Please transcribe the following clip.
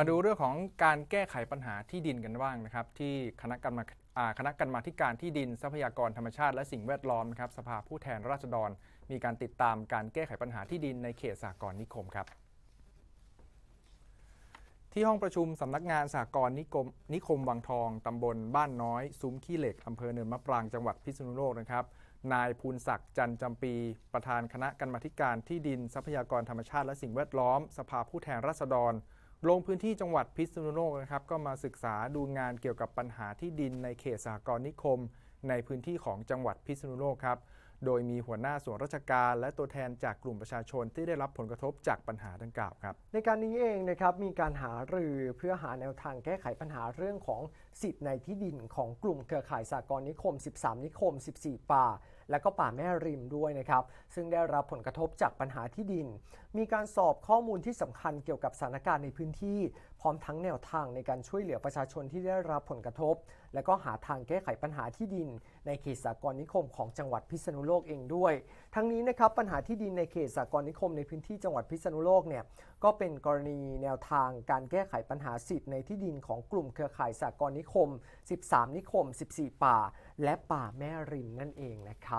มาดูเรื่องของการแก้ไขปัญหาที่ดินกันบ้างนะครับ ที่คณะกรรมาคณะกรรมาธิการที่ดินทรัพยากรธรรมชาติและสิ่งแวดล้อมนะครับสภาผู้แทนราษฎร มีการติดตามการแก้ไขปัญหาที่ดินในเขตสหกรณ์นิคมครับที่ห้องประชุมสำนักงานสหกรณ์นิคมนิคมวังทองตำบลบ้านน้อย ซุ้มขี้เหล็กอำเภอเนินมะปรางจังหวัดพิษณุโลกนะครับ นายภูลศักดิ์จันจำปี ประธานคณะกรรมาธิการที่ดินทรัพยากรธรรมชาติและสิ่งแวดล้อม สภาผู้แทนราษฎร ลงพื้นที่จังหวัดพิษณุโลกนะครับก็มาศึกษาดูงานเกี่ยวกับปัญหาที่ดินในเขตสหกรณ์นิคม ในพื้นที่ของจังหวัดพิษณุโลกครับโดยมีหัวหน้าส่วนราชการ และตัวแทนจากกลุ่มประชาชนที่ได้รับผลกระทบจากปัญหาดังกล่าวครับ ในการนี้เองนะครับมีการหารือเพื่อหาแนวทางแก้ไขปัญหาเรื่องของสิทธิ์ในที่ดินของกลุ่มเครือข่ายสากลนิคม 13 นิคม 14 ป่าและก็ป่าแม่ริมด้วยนะครับ ซึ่งได้รับผลกระทบจากปัญหาที่ดิน มีการสอบข้อมูลที่สำคัญเกี่ยวกับสถานการณ์ในพื้นที่ พร้อมทั้งแนวทางในการช่วยเหลือประชาชนที่ได้รับผลกระทบ และก็หาทางแก้ไขปัญหาที่ดิน ในเขตสากลนิคมของจังหวัดพิษณุโลกเองด้วย ทั้งนี้นะครับปัญหาที่ดินในเขตสากลนิคมในพื้นที่จังหวัดพิษณุโลกเนี่ยก็เป็นกรณีแนวทางการแก้ไขปัญหาสิทธิ์ในที่ดินของกลุ่มเครือข่ายสากลนิคม 13 นิคม 14 ป่า และป่าแม่ริมนั่นเองนะครับ